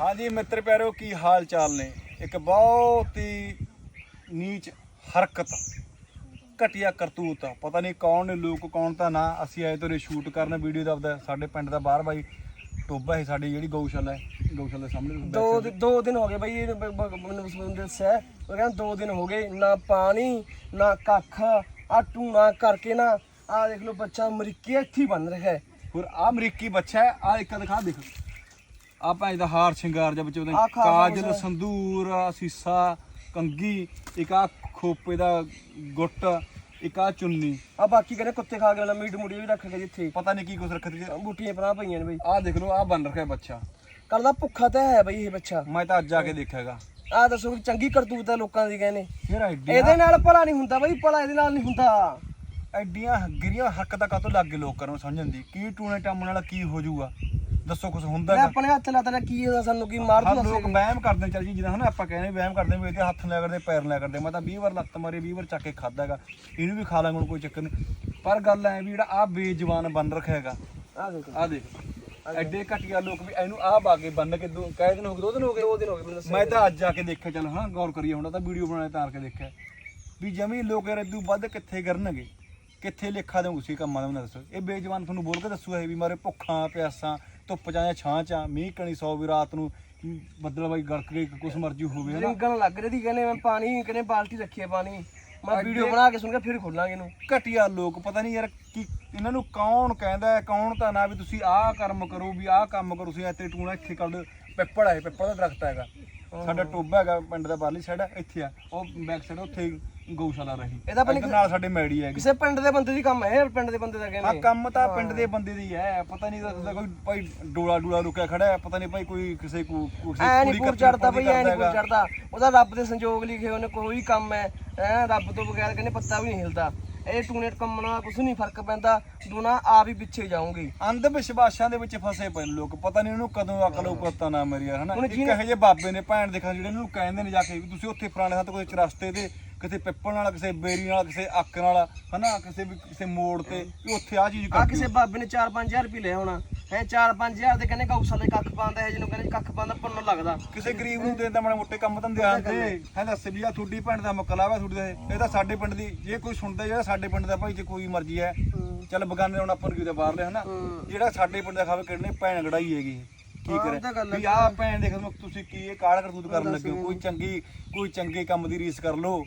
ਹਾਂਜੀ ਮਿੱਤਰ ਪਿਆਰਿਓ ਕੀ ਹਾਲ ਚਾਲ ਨੇ? ਇੱਕ ਬਹੁਤ ਹੀ ਨੀਚ ਹਰਕਤ ਘਟੀਆ ਕਰਤੂਤ। ਪਤਾ ਨਹੀਂ ਕੌਣ ਨੇ ਲੋਕ ਕੌਣ ਤਾਂ ਨਾ। ਅਸੀਂ ਆਏ ਤੋਰੇ ਸ਼ੂਟ ਕਰਨ ਵੀਡੀਓ ਦਾ ਆਪਦਾ ਸਾਡੇ ਪਿੰਡ ਦਾ ਬਾਹਰ ਬਾਈ ਟੋਬਾ ਹੈ ਸਾਡੀ ਜਿਹੜੀ ਗਊਸ਼ਾਲਾ ਹੈ ਗਊਸ਼ਾਲਾ ਦੇ ਸਾਹਮਣੇ ਦੋ ਦਿ- ਦਿਨ ਹੋ ਗਏ ਬਈ ਇਹ ਬ- ਬ- ਮੈਨੂੰ ਨੇ ਦੱਸਿਆ। ਉਹ ਕਹਿੰਦਾ ਦੋ ਦਿਨ ਹੋ ਗਏ ਨਾ ਪਾਣੀ ਨਾ ਕੱਖ ਆ ਟੂਣਾ ਕਰਕੇ ਨਾ ਆ ਦੇਖ ਲਓ ਬੱਚਾ ਅਮਰੀਕੀ ਇੱਥੇ ਹੀ ਬਣ ਰਿਹਾ ਹੈ। ਹੋਰ ਆ ਅਮਰੀਕੀ ਬੱਚਾ ਹੈ ਆ ਇੱਕ ਦਿਖਾ ਦੇਖ। ਆ ਭਾਂ ਦਾ ਹਾਰ ਸ਼ਿੰਗਾਰ ਜਾਂ ਵਿੱਚ ਉਹਦੇ ਆਹ ਖਾ- ਕਾਜਲ ਸੰਦੂਰ ਆਹ ਸੀਸਾ ਕੰਗੀ ਇੱਕ ਆ ਖੋਪੇ ਦਾ ਗੁੱਟ ਇੱਕ ਆ ਚੁੰਨੀ। ਆ ਬਾਕੀ ਕਹਿੰਦੇ ਕੁੱਤੇ ਖਾ ਗਏ ਨਾ ਮੀਟ ਮੁੜੀ ਵੀ ਰੱਖ ਗਏ ਜਿੱਥੇ। ਪਤਾ ਨਹੀਂ ਕੀ ਕੁਛ ਰੱਖਦੇ ਬੂਟੀਆਂ ਪਰਾਂ ਪਈਆਂ ਨੇ ਬਈ। ਆ ਦੇਖ ਲਓ ਆ ਬਣ ਰੱਖਿਆ ਬੱਚਾ। ਕੱਲ ਦਾ ਭੁੱਖਾ ਤਾਂ ਹੈ ਬਈ ਇਹ ਬੱਚਾ। ਮੈਂ ਤਾਂ ਅੱਜ ਆ ਕੇ ਦੇਖਿਆਗਾ। ਆ ਦੱਸੋ ਕਿ ਚੰਗੀ ਕਰਤੂਤ ਹੈ ਲੋਕਾਂ ਦੀ ਕਹਿੰਦੇ। ਫਿਰ ਐਡੀਆਂ ਇਹਦੇ ਨਾਲ ਭਲਾ ਨਹੀਂ ਹੁੰਦਾ ਬਈ ਭਲਾ ਇਹਦੇ ਨਾਲ ਨਹੀਂ ਹੁੰਦਾ। ਐਡੀਆਂ ਗਿਰੀਆਂ ਹੱਕ ਦਾ ਕਾਤੋਂ ਲੱਗ ਗਏ ਲੋਕਾਂ ਨੂੰ ਸਮਝਣ ਦੀ? ਕੀ ਟੂਣੇ ਟਾਮਣ ਵਾਲਾ ਕੀ ਹੋ ਜਾਊਗਾ? ਦੱਸੋ ਕੁਝ ਹੁੰਦਾ ਹੈਗਾ? ਆਪਣੇ ਹੱਥ ਲਾ ਤਾ ਕੀ ਹੋਇਆ ਸਾਨੂੰ ਕੀ ਮਾਰ ਦੂ ਲੋਕ ਵਹਿਮ ਕਰਦੇ ਨੇ ਚੱਲ ਜੀ ਜਿੱਦਾਂ ਹਨਾ ਆਪਾਂ ਕਹਿੰਦੇ ਵਹਿਮ ਕਰਦੇ ਵੀ ਇਹਦੇ ਹੱਥ ਲਿਆ ਕਰਦੇ ਪੈਰ ਲਿਆ ਕਰਦੇ। ਮੈਂ ਤਾਂ 20 ਵਾਰ ਲੱਤ ਮਾਰੀ 20 ਵਾਰ ਚੱਕ ਕੇ ਖਾਦਾ ਹੈਗਾ। ਇਹਨੂੰ ਵੀ ਖਾ ਲਾਂਗਾ ਹੁਣ ਕੋਈ ਚੱਕਰ ਨਹੀਂ। ਪਰ ਗੱਲ ਐ ਵੀ ਜਿਹੜਾ ਆ ਬੇਜਵਾਨ ਬਣ ਰੱਖਿਆ ਹੈਗਾ ਆ ਦੇਖੋ। ਆ ਦੇਖ। ਐਡੇ ਘਟੀਆ ਲੋਕ ਵੀ ਇਹਨੂੰ ਆਹ ਬਾਗੇ ਬੰਨ ਕੇ ਦੋ ਕਾਇ ਦਿਨ ਹੋ ਗਏ ਦੋ ਦਿਨ ਹੋ ਗਏ ਦੋ ਦਿਨ ਹੋ ਗਏ ਮੈਨੂੰ ਮੈਂ ਤਾਂ ਅੱਜ ਆ ਕੇ ਦੇਖਿਆ ਚੱਲ ਹਾਂ ਗੌਰ ਕਰੀਏ ਹੁਣ ਤਾਂ ਵੀਡੀਓ ਬਣਾਏ ਤਾਂ ਆ ਕੇ ਦੇਖਿਆ। ਵੀ ਜਮੀ ਲੋਕ ਯਾਰ ਇਦੋਂ ਵੱਧ ਕਿੱਥੇ ਕਰਨਗੇ? ਕਿੱਥੇ ਲੇਖਾ ਦੇਉ ਉਸੇ ਕੰਮਾਂ ਦਾ ਮੈਨੂੰ ਦੱਸੋ। ਇਹ ਬੇਜਵਾਨ ਤੁਹਾਨੂੰ ਬੋਲ ਕੇ ਦੱਸੂਗਾ ਇਹ ਵੀ ਮਾਰੇ ਭੁੱਖਾਂ ਪਿਆਸਾਂ ਧੁੱਪ ਜਾਂ ਛਾਂ ਚ ਆ, ਮੀਂਹ ਕਣੀ ਸੌ ਵੀ ਰਾਤ ਨੂੰ ਬੱਦਲ ਬਾਈ ਗੜਕ ਗਏ ਕੁਛ ਮਰਜ਼ੀ ਹੋਵੇ ਹਨਾ? ਰਿੰਗਣ ਲੱਗ ਰਹੀ ਦੀ ਕਹਿੰਦੇ ਮੈਂ ਪਾਣੀ ਕਹਿੰਦੇ ਬਾਲਟੀ ਰੱਖੀ ਹੈ ਪਾਣੀ। ਮੈਂ ਵੀਡੀਓ ਬਣਾ ਕੇ ਸੁਣ ਕੇ ਫਿਰ ਖੋਲਾਂਗੇ ਇਹਨੂੰ। ਘਟੀਆ ਲੋਕ ਪਤਾ ਨਹੀਂ ਯਾਰ ਕੀ ਇਹਨਾਂ ਨੂੰ ਕੌਣ ਕਹਿੰਦਾ ਹੈ ਕੌਣ ਤਾਂ ਨਾ ਵੀ ਤੁਸੀਂ ਆਹ ਕਰਮ ਕਰੋ ਵੀ ਆਹ ਕੰਮ ਕਰੋ ਤੁਸੀਂ ਇੱਥੇ ਟੂਣਾ ਇੱਥੇ ਕਰ ਦਿਓ ਪਿੱਪੜ ਹੈ ਪਿੱਪੜ ਦਾ ਦਰਖਤ ਹੈਗਾ। ਸਾਡਾ ਟੋਬਾ ਹੈਗਾ ਪਿੰਡ ਦਾ ਬਾਹਰਲੀ ਸਾਈਡ ਇੱਥੇ ਆ। ਉਹ ਬੈਕ ਸਾਈਡ ਉੱਥੇ ਗਊਸ਼ਾਲਾ ਰਹੀ। ਇਹਦਾ ਆਪਣੀ ਨਾਲ ਸਾਡੇ ਮੈੜੀ ਹੈਗੀ। ਕਿਸੇ ਪਿੰਡ ਦੇ ਬੰਦੇ ਦੀ ਕੰਮ ਹੈ ਇਹ ਪਿੰਡ ਦੇ ਬੰਦੇ ਦਾ ਆ ਕਹਿੰਦੇ ਕੰਮ ਤਾਂ ਪਿੰਡ ਦੇ ਬੰਦੇ ਦੀ ਹੈ ਪਤਾ ਨਹੀਂ ਤਾਂ ਕੋਈ ਭਾਈ ਡੋਲਾ ਡੂਲਾ ਰੁਕਿਆ ਖੜਾ ਹੈ ਪਤਾ ਨਹੀਂ ਭਾਈ ਕੋਈ ਕਿਸੇ ਕੋ ਕਿਸੇ ਪੂਰ ਕਰਦੀ ਚੜਦਾ ਬਈ ਐ ਨਹੀਂ ਪੂਰ ਚੜਦਾ। ਉਹਦਾ ਰੱਬ ਦੇ ਸੰਜੋਗ ਲਿਖੇ ਉਹਨੇ ਕੋਈ ਕੰਮ ਹੈ ਐ ਰੱਬ ਤੋਂ ਬਗੈਰ ਕਹਿੰਦੇ ਪੱਤਾ ਵੀ ਨਹੀਂ ਹਿਲਦਾ। ਇਹ ਟੂਣੇ ਕੰਮਣਾ ਕੁਛ ਨਹੀਂ ਫ਼ਰਕ ਪੈਂਦਾ ਦੋਨਾ ਆਪ ਹੀ ਪਿੱਛੇ ਜਾਉਂਗੇ ਅੰਧ ਵਿਸ਼ਵਾਸਾਂ ਦੇ ਵਿੱਚ ਫਸੇ ਪਏ ਨੇ ਲੋਕ ਪਤਾ ਨਹੀਂ ਉਹਨੂੰ ਕਦੋਂ ਅਕਲ ਉਹ ਪਤਾ ਨਾ ਮੇਰੀ ਯਾਰ ਹਨਾ? ਹੁਣ ਇੱਕ ਜਿਹਨੇ- ਇਹੋ ਜਿਹੇ ਬਾਬੇ ਨੇ ਭੈਣ ਦੇਖਾਂ ਜਿਹੜੇ ਇਹਨੂੰ ਕਹਿੰਦੇ ਨੇ ਜਾ ਕੇ ਵੀ ਤੁਸੀਂ ਉੱਥੇ ਪੁਰਾਣੇ ਹੱਥ ਕੋਈ ਚਰਸਤੇ ਤੇ ਕਿਤੇ ਪਿੱਪਲ ਨਾਲ ਕਿਸੇ ਬੇਰੀ ਨਾਲ ਕਿਸੇ ਅੱਕ ਨਾਲ ਹਨਾ? ਕਿਸੇ ਵੀ ਕਿਸੇ ਮੋੜ ਤੇ ਵੀ ਉੱਥੇ ਆ ਚੀਜ਼ ਆ ਕਿਸੇ ਬਾਬੇ ਨੇ 4-5000 ਰੁਪਏ ਲਿਆ ਹੋਣਾ ਹੈ 4-5000 ਦੇ ਕਹਿੰਦੇ ਗਊਸ਼ਾਲਾ ਕੱਖ ਪਾਉਂਦਾ ਹੈ ਜਿਹਨੂੰ ਕਹਿੰਦੇ ਕੱਖ ਪਾਉਂਦਾ ਪੁੰਨ ਲੱਗਦਾ। ਕਿਸੇ ਗਰੀਬ ਨੂੰ ਦੇਣ ਦਾ ਮਾੜੇ ਮੋਟੇ ਕੰਮ ਧੰਦੇ ਆਂਦੇ। ਹੈ ਦੱਸ ਵੀ ਆ ਤੁਹਾਡੀ ਭੈਣ ਦਾ ਮੁਕਲਾਵਾ ਤੁਹਾਡੇ ਦਾ ਇਹ। ਤਾਂ ਸਾਡੇ ਪਿੰਡ ਦੀ ਜੇ ਕੋਈ ਸੁਣਦਾ ਜਿਹੜਾ ਸਾਡੇ ਪਿੰਡ ਦਾ ਭਾਈ ਜੇ ਕੋਈ ਮਰਜ਼ੀ ਹੈ। ਚੱਲ ਬਗਾਨੇ ਹੁਣ ਆਪਾਂ ਨੂੰ ਕਿਤੇ ਬਾਹਰ ਲਿਆ ਹਨਾ। ਜਿਹੜਾ ਸਾਡੇ ਪਿੰਡ ਦਾ ਖਾਵੇ ਕਿਹਨੇ ਭੈਣ ਗੜਾਈ ਹੈਗੀ। ਕੀ ਹਾਂ, ਕਰੇ? ਹੈ। ਵੀ ਆਹ ਭੈਣ ਦੇਖ ਲਓ ਤੁਸੀਂ ਕੀ ਇਹ ਕਾਲ ਕਰਤੂਤ ਕਰਨ ਲੱਗੇ ਹੋ? ਕੋਈ ਚੰਗੀ ਕੋਈ ਚੰਗੇ ਕੰਮ ਦੀ ਰੀਸ ਕਰ ਲਓ।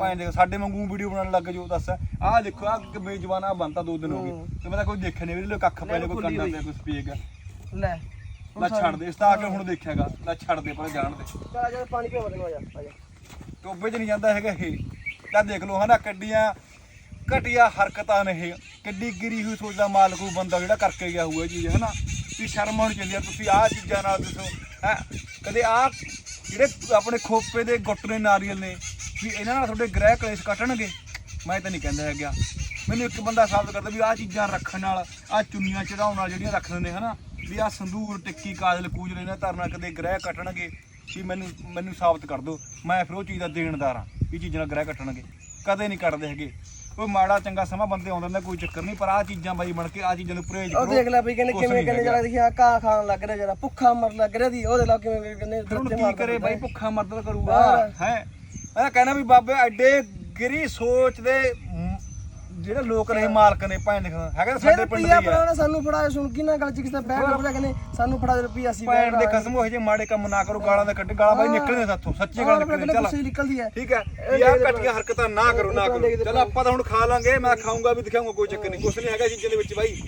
ਭੈਣ ਦੇਖ ਸਾਡੇ ਵਾਂਗੂ ਵੀਡੀਓ ਬਣਾਉਣ ਲੱਗ ਜਾਓ ਦੱਸ। ਆਹ ਦੇਖੋ ਆਹ ਬੇਜਵਾਨ ਆ ਬੰਤਾ ਦੋ ਦਿਨ ਹੋ ਗਏ। ਤੇ ਮੈਂ ਤਾਂ ਕੋਈ ਦੇਖਿਆ ਨਹੀਂ ਵੀ ਲੋ ਕੱਖ ਪੈ ਕੋਈ ਕੰਡਾ ਪਿਆ ਕੋਈ ਸਪੀਕ ਲੈ ਲੈ ਛੱਡ ਦੇ ਇਸ ਤਾਂ ਆ ਕੇ ਹੁਣ ਦੇਖਿਆਗਾ। ਲੈ ਛੱਡ ਦੇ ਪਰ ਜਾਣ ਦੇ। ਚਲ ਆ ਜਾ ਪਾਣੀ ਪੀਵਾ ਦੇ ਆ ਜਾ ਆ ਜਾ। ਟੋਬੇ 'ਚ ਨਹੀਂ ਜਾਂਦਾ ਹੈਗਾ ਇਹ। ਤਾਂ ਦੇਖ ਲਓ ਹਨਾ ਕੱਡੀਆਂ ਘਟੀਆ ਹਰਕਤਾਂ ਨੇ ਇਹ। ਕਿੱਡੀ ਗਿਰੀ ਹੋਈ ਸੋਚ ਦਾ ਮਾਲਕ ਉਹ ਬੰਦਾ ਜਿਹੜਾ ਕਰਕੇ ਗਿਆ ਹੋਊਗਾ ਇਹ ਚੀਜ਼ ਹਨਾ? ਵੀ ਸ਼ਰਮ ਆਉਣੀ ਚਾਹੀਦੀ ਆ? ਤੁਸੀਂ ਆਹ ਚੀਜ਼ਾਂ ਨਾਲ ਦੱਸੋ। ਹੈ? ਕਦੇ ਆਹ ਜਿਹੜੇ ਆਪਣੇ ਖੋਪੇ ਦੇ ਗੁੱਟ ਨੇ, ਨਾਰੀਅਲ ਨੇ, ਵੀ ਇਹਨਾਂ ਨਾਲ ਤੁਹਾਡੇ ਗ੍ਰਹਿ ਕਲੇਸ਼ ਕੱਟਣਗੇ? ਮੈਂ ਤਾਂ ਨਹੀਂ ਕਹਿੰਦਾ ਹੈਗਾ। ਮੈਨੂੰ ਇੱਕ ਬੰਦਾ ਸਾਬਤ ਕਰਦਾ ਵੀ ਆਹ ਚੀਜ਼ਾਂ ਰੱਖਣ ਨਾਲ, ਆਹ ਚੁੰਨੀਆਂ ਚੜਾਉਣ ਨਾਲ ਜਿਹੜੀਆਂ ਰੱਖਦੇ ਨੇ ਹਨਾ? ਵੀ ਆਹ ਸੰਦੂਰ, ਟਿੱਕੀ, ਕਾਜਲ, ਕੂਜਲ ਇਹਨਾਂ ਧਰਨਾ ਕਦੇ ਗ੍ਰਹਿ ਕੱਟਣਗੇ? ਵੀ ਮੈਨੂੰ ਮੈਨੂੰ ਸਾਬਤ ਕਰ ਦਿਓ। ਮੈਂ ਫਿਰ ਉਹ ਚੀਜ਼ ਦਾ ਦੇਣਦਾਰ ਹਾਂ, ਵੀ ਚੀਜ਼ਾਂ ਨਾਲ ਗ੍ਰਹਿ ਕੱਟਣਗੇ। ਕਦੇ ਨਹੀਂ ਕੱਟਦੇ ਹੈਗੇ। ਕੋਈ ਮਾੜਾ ਚੰਗਾ ਸਮਾਂ ਬੰਦੇ ਆਉਂਦੇ ਨੇ ਕੋਈ ਚੱਕਰ ਨਹੀਂ ਪਰ ਆਹ ਚੀਜ਼ਾਂ ਬਾਈ ਬਣ ਕੇ ਆਹ ਚੀਜ਼ਾਂ ਨੂੰ ਪਰਹੇਜ਼ ਉਹ ਕਰੋ ਦੇਖ ਲੈ ਬਈ ਕਹਿੰਦੇ ਕੁਛ ਕਿਵੇਂ ਕਹਿੰਦੇ। ਜਰਾ ਦੇਖਿਆ ਘਾਹ ਖਾਣ ਲੱਗ ਰਿਹਾ ਜਰਾ ਭੁੱਖਾ ਮਰ ਲੱਗ ਰਿਹਾ ਦੀ ਉਹਦੇ ਲਾ ਕਿਵੇਂ ਕਹਿੰਦੇ ਫਿਰ ਹੁਣ ਕੀ ਕਰੇ ਬਾਈ ਹੈ। ਭੁੱਖਾ ਮਰਦ ਕਰੂਗਾ ਬਾਹਰ। ਹੈ ਮੈਂ ਕਹਿਣਾ ਵੀ ਬਾਬੇ ਐਡੇ ਗਿਰੀ ਸੋਚ ਦੇ ਜਿਹੜੇ ਲੋਕ ਨੇ ਮਾਲਕ ਨੇ ਭੈਣ ਦੇਖਣਾ ਹੈਗਾ ਜੇ ਸਾਡੇ ਪਿੰਡ ਦੇ ਆ। ਬਣਾਉਣਾ ਸਾਨੂੰ ਫੜਾ ਸੁਣ ਕੀ ਨਾ ਗੱਲ ਚ ਕਿਸੇ ਬੈਗ ਲੱਭਦਾ ਕਹਿੰਦੇ ਸਾਨੂੰ ਫੜਾ ਦੇ ਰੁਪਈਆ ਅਸੀਂ ਭੈਣ ਦੇ ਕਸਮ ਉਹ ਜਿਹੇ ਮਾੜੇ ਕੰਮ ਨਾ ਕਰੋ ਗਾਲਾਂ ਦੇ ਕੱਢ ਗਾਲਾਂ ਬਾਈ ਨਿਕਲਦੇ ਸਾਥੋਂ ਸੱਚੀ ਗੱਲ ਨਿਕਲਦੀ ਚੱਲ। ਨਿਕਲਦੀ ਹੈ। ਠੀਕ ਹੈ ਆਹ ਘਟੀਆਂ ਹਰਕਤਾਂ ਨਾ ਕਰੋ ਨਾ ਕਰੋ। ਚਲ ਆਪਾਂ ਤਾਂ ਹੁਣ ਖਾ ਲਾਂਗੇ ਮੈਂ ਖਾਊਂਗਾ ਵੀ ਦਿਖਾਊਂਗਾ ਕੋਈ ਚੱਕਰ ਨਹੀਂ ਕੁਛ ਨਹੀਂ ਹੈਗਾ ਚੀਜ਼ਾਂ ਦੇ ਵਿੱਚ ਬਾਈ।